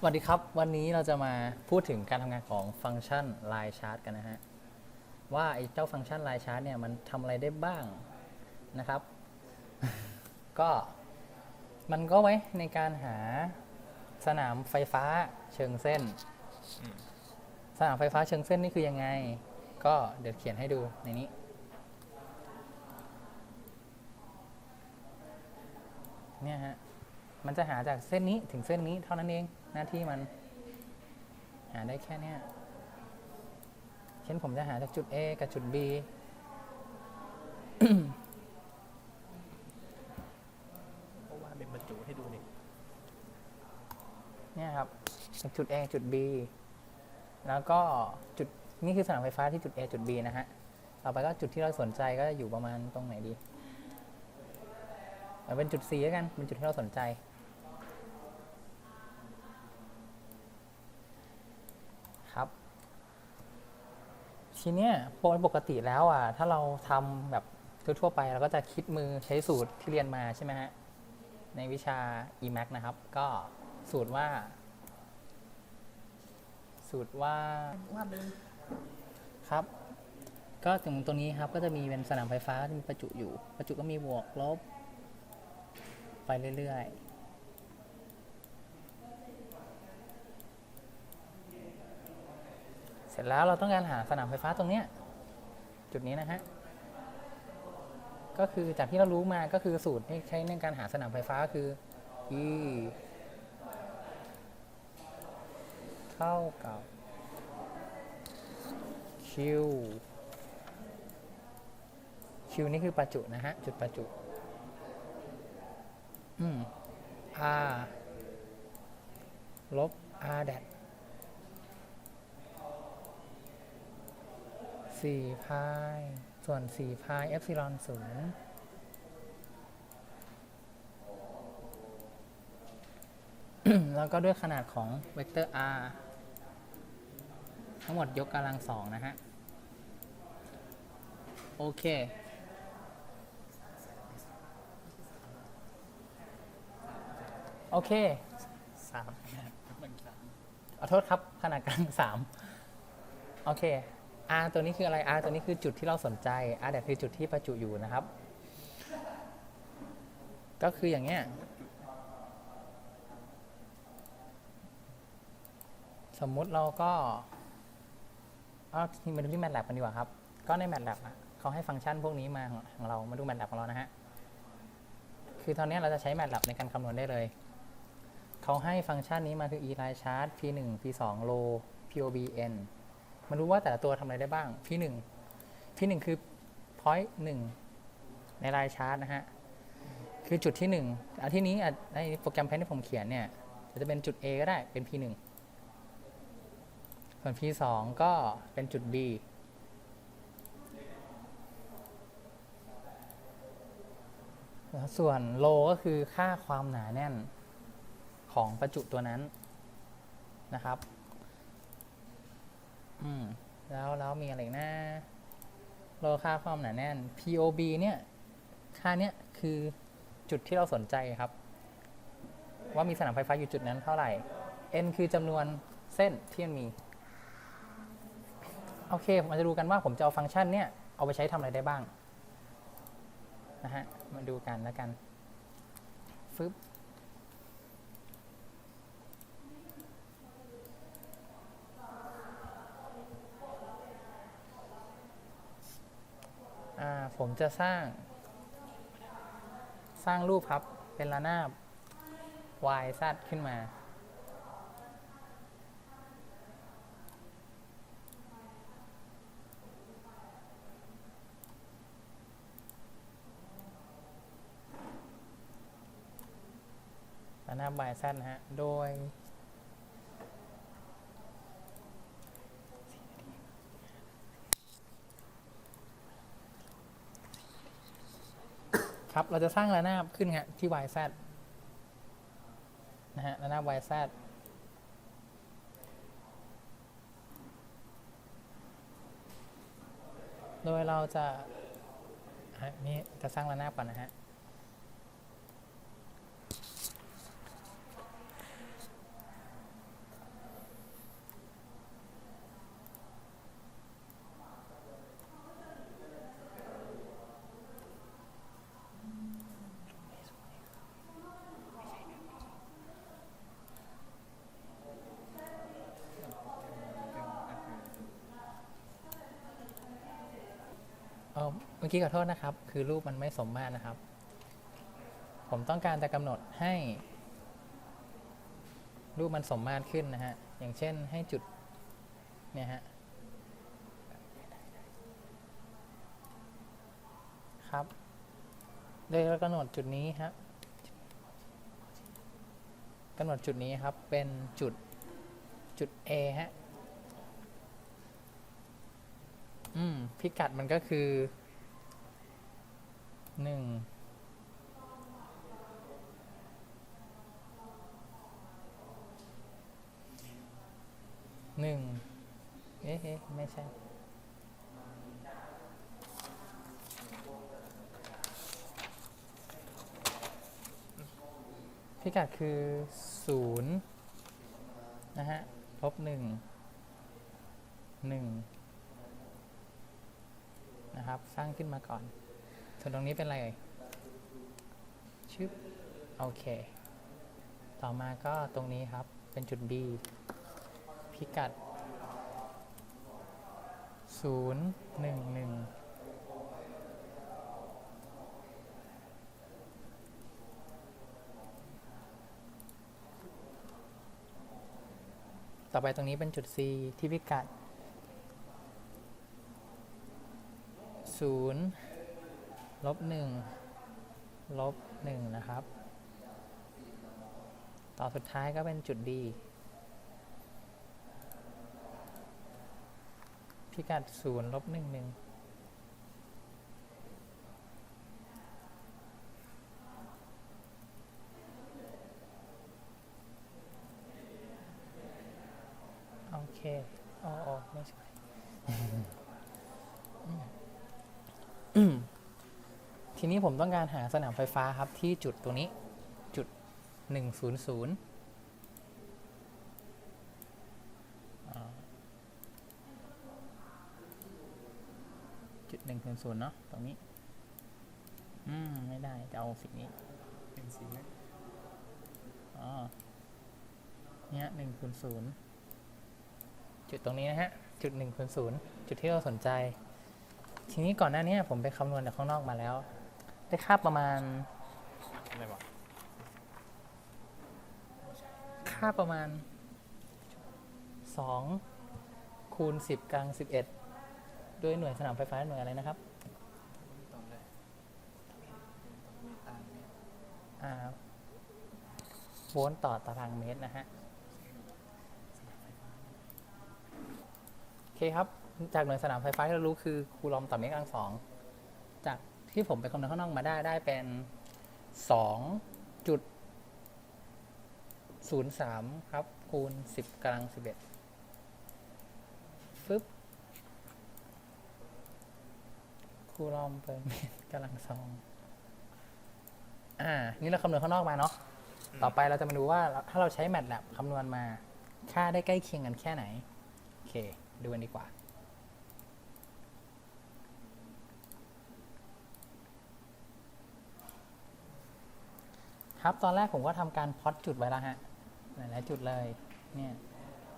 สวัสดีครับ วันนี้เราจะมาพูดถึงการทำงานของฟังก์ชัน Line Chart กันนะฮะ ว่าไอ้เจ้าฟังก์ชัน Line Chart เนี่ยมันทำอะไรได้บ้างนะครับ ก็มันก็ไว้ในการหาสนามไฟฟ้าเชิงเส้น สนามไฟฟ้าเชิงเส้นนี่คือยังไง ก็เดี๋ยวเขียนให้ดูในนี้เนี่ยฮะ มันจะหาจากเส้นนี้ถึงเส้นนี้เท่านั้นเองหน้าที่มันหาได้แค่เนี้ยเช่นผมจะหาจากจุด A กับจุด B เพราะว่าเป็นบรรจุให้ดูนี่เนี่ยครับจากจุด A จุด B แล้วก็จุดนี่คือสนามไฟฟ้าที่จุด A จุด B นะฮะ ต่อไปก็จุดที่เราสนใจก็จะอยู่ประมาณตรงไหนดีเอาเป็นจุด C แล้วกัน เป็นจุดที่เราสนใจ ครับ ทีเนี้ยโดยปกติแล้วอะถ้าเราทำแบบทั่วๆไปเราก็จะคิดมือใช้สูตรที่เรียนมาใช่ไหมฮะในวิชา EMAC นะครับ ก็สูตรว่า สูตรว่าว่าเป็นครับ ก็ถึงตรงนี้ครับก็จะมีเป็นสนามไฟฟ้าที่มีประจุอยู่ ประจุก็มีบวกลบ ไปเรื่อยๆ เส ร็จแล้วเราต้องการหาสนามไฟฟ้าตรงเนี้ยจุดนี้นะฮะก็คือจากที่เรารู้มาก็คือสูตรที่ใช้ในการหาสนามไฟฟ้าคือ E เท่ากับ Q Q นี่คือประจุนะฮะ จุดประจุ อืม R ลบ R แดด สี่พายส่วนสี่พายเอฟซิลอนศูนย์แล้วก็ด้วยขนาดของเวกเตอร์ r ทั้งหมดยกกำลังสองนะฮะ โอเค โอเคสามมันสามขอโทษครับขนาดกลางสามโอเค R ตัวนี้คืออะไร R ตัวนี้คือจุดที่เราสนใจ R แต่คือจุดที่ประจุอยู่นะครับ ก็คืออย่างเงี้ยสมมุติเราก็เอาทีมาดูที่ MATLAB กันดีกว่าครับ ก็ใน MATLAB อะเขาให้ฟังก์ชันพวกนี้มาของของเรามาดู MATLAB ของเรานะฮะคือตอนนี้เราจะใช้ MATLAB ในการคำนวณได้เลยเขาให้ฟังก์ชันนี้มาคือ e line chart p 1 p 2 row pob n มารู้ว่าแต่ละตัวทำอะไรได้บ้าง p 1 p 1คือ point 1ใน line chart นะฮะ คือจุดที่1อันที่นี้ในโปรแกรมแพนที่ผมเขียนเนี่ย จะเป็นจุด A ก็ได้เป็น p 1ส่วน p 2ก็เป็นจุด B แล้วส่วนโลก็คือค่าความหนาแน่นของประจุตัวนั้นนะครับ อืมแล้วแล้วมีอะไรอีกนะโลค่าความหนาแน่น POB เนี่ย ค่าเนี้ยคือจุดที่เราสนใจครับ ว่ามีสนามไฟฟ้าอยู่จุดนั้นเท่าไหร่ N คือจำนวนเส้นที่มันมี โอเคมาจะดูกันว่าผมจะเอาฟังก์ชันเนี่ย เอาไปใช้ทำอะไรได้บ้าง นะฮะ มาดูกันแล้วกันฟึบ ผมจะสร้าง สร้างรูปครับ เป็นระนาบ y z ขึ้นมา ระนาบ y z นะฮะ โดย ครับ เราจะสร้างระนาบขึ้นฮะที่ YZ นะฮะระนาบ YZ โดยเราจะอะนี่จะสร้างระนาบก่อนนะฮะ เมื่อกี้ขอโทษนะครับ คือรูปมันไม่สมมาตรนะครับ ผมต้องการจะกำหนดให้ รูปมันสมมาตรขึ้นนะฮะ อย่างเช่นให้จุดเนี่ยฮะครับโดยกำหนดจุดนี้ครับกำหนดจุดนี้ครับเป็นจุดจุด A ฮะ อืม พิกัดมันก็คือหนึ่งหนึ่งเอ๊ะไม่ใช่พิกัดคือศูนย์นะฮะลบหนึ่งหนึ่ง นะครับ สร้างขึ้นมาก่อน ส่วนตรงนี้เป็นอะไรเอ่ยชึบโอเค ต่อมาก็ตรงนี้ครับเป็นจุด B พิกัดศูนย์หนึ่งหนึ่งต่อไปตรงนี้เป็นจุด C ที่พิกัด 0ลบ1ลบ1นะครับ ต่อสุดท้ายก็เป็นจุด D พิกัด0ลบ1 1โอเคอ๋อไม่ใช่ อืม ทีนี้ผมต้องการหาสนามไฟฟ้าครับที่จุดตรงนี้จุดหนึ่งศูนย์ศูนย์จุดหนึ่งศูนย์ศูนย์เนาะตรงนี้ อืม ไม่ได้ จะเอาสิ่งนี้เป็นสีไหมอ๋อเนี่ยหนึ่งศูนย์ศูนย์จุดตรงนี้นะฮะ จุดหนึ่งศูนย์ศูนย์จุดที่เราสนใจ ทีนี้ก่อนหน้านี้ผมไปคำนวณจากข้างนอกมาแล้ว ได้ค่าประมาณอะไรวะค่าประมาณ2คูณ10กลาง11ด้วยหน่วยสนามไฟฟ้าหน่วยอะไรนะครับตอนแรกตามเนี่ยอ่าโวลต์ต่อตารางเมตรนะฮะโอเคครับ จากหน่วยสนามไฟฟ้าที่เรารู้คือคูลอมต่อเมตรกลางสองจาก ที่ผมไปคำนวณข้างนอกมาได้ได้เป็นสองจุดศูนย์สามครับ คูณสิบกำลังสิบเอ็ดฟึบคูลอมเปอร์เมตรกำลังสองอ่า นี่เราคำนวณข้างนอกมาเนาะ ต่อไปเราจะมาดูว่าถ้าเราใช้ MATLAB คำนวณมา ค่าได้ใกล้เคียงกันแค่ไหน โอเค ดูกันดีกว่า ครับ ตอนแรกผมก็ทำการพอตจุดไว้แล้วฮะ หลายๆจุดเลย เนี่ย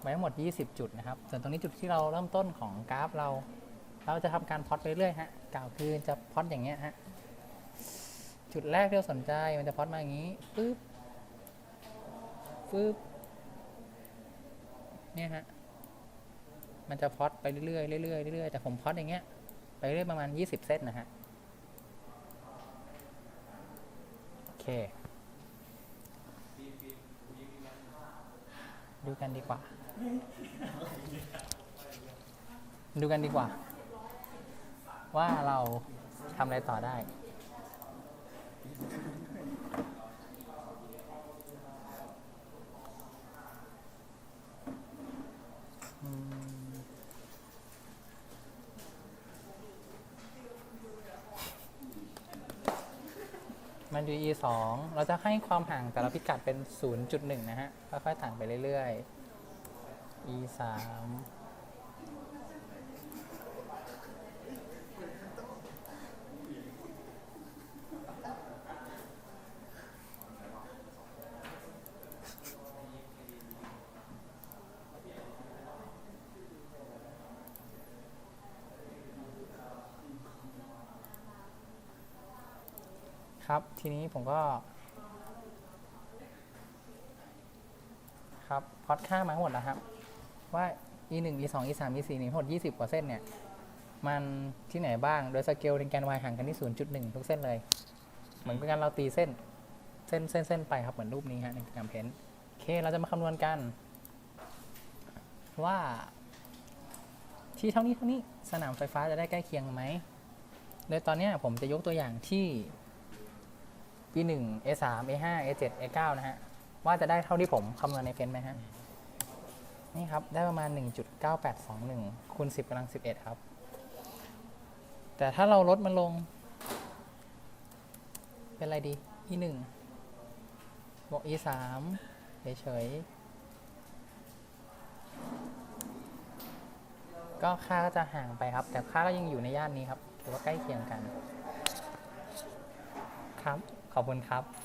ไว้ทั้งหมด 20 จุดนะครับ ส่วนตรงนี้จุดที่เราเริ่มต้นของกราฟเรา เราจะทำการพอตไปเรื่อยฮะ กล่าวคือจะพอตอย่างเงี้ยฮะ จุดแรกที่เราสนใจมันจะพอตมาอย่างนี้ปึ๊บปึ๊บเนี่ยฮะ มันจะพอตไปเรื่อยๆเรื่อยๆเรื่อยๆ แต่ผมพอตอย่างเงี้ย ไปเรื่อยประมาณ 20 เซตนะฮะ โอเค ดูกันดีกว่า ดูกันดีกว่า ว่าเราทำอะไรต่อได้ WE 2 เราจะให้ความห่างแต่ละพิกัดเป็น 0.1 นะฮะ ค่อยๆต่างไปเรื่อยๆ e 3 ครับ ทีนี้ผมก็ ครับพอดค่ามาทั้งหมดนะครับ ว่า e 1 e 2 e 3 e 4นี่ทั้งหมด 20 กว่าเส้นเนี่ย มันที่ไหนบ้าง โดยสเกลในแกน y ห่างกันที่ 0.1 ทุกเส้นเลย เหมือนเป็นการเราตีเส้น เส้นเส้นเส้นไปครับ เหมือนรูปนี้ฮะในการเพ้นโอเค เราจะมาคำนวณกัน ว่า ที่เท่านี้เท่านี้สนามไฟฟ้าจะได้ใกล้เคียงไหมโดยตอนนี้ผมจะยกตัวอย่างที่ E1 A3 A5 A7 A9 นะฮะ ว่าจะได้เท่าที่ผมคำนวณในเฟ้นไหมฮะ นี่ครับ ได้ประมาณ 1.9821คูณ10กำลัง 11 ครับ แต่ถ้าเราลดมันลง เป็นอะไรดี E1 บวก E3 เฉยๆ ก็ค่าก็จะห่างไปครับ แต่ค่าก็ยังอยู่ในย่านนี้ครับ ถือว่าใกล้เคียงกันครับ ขอบคุณครับ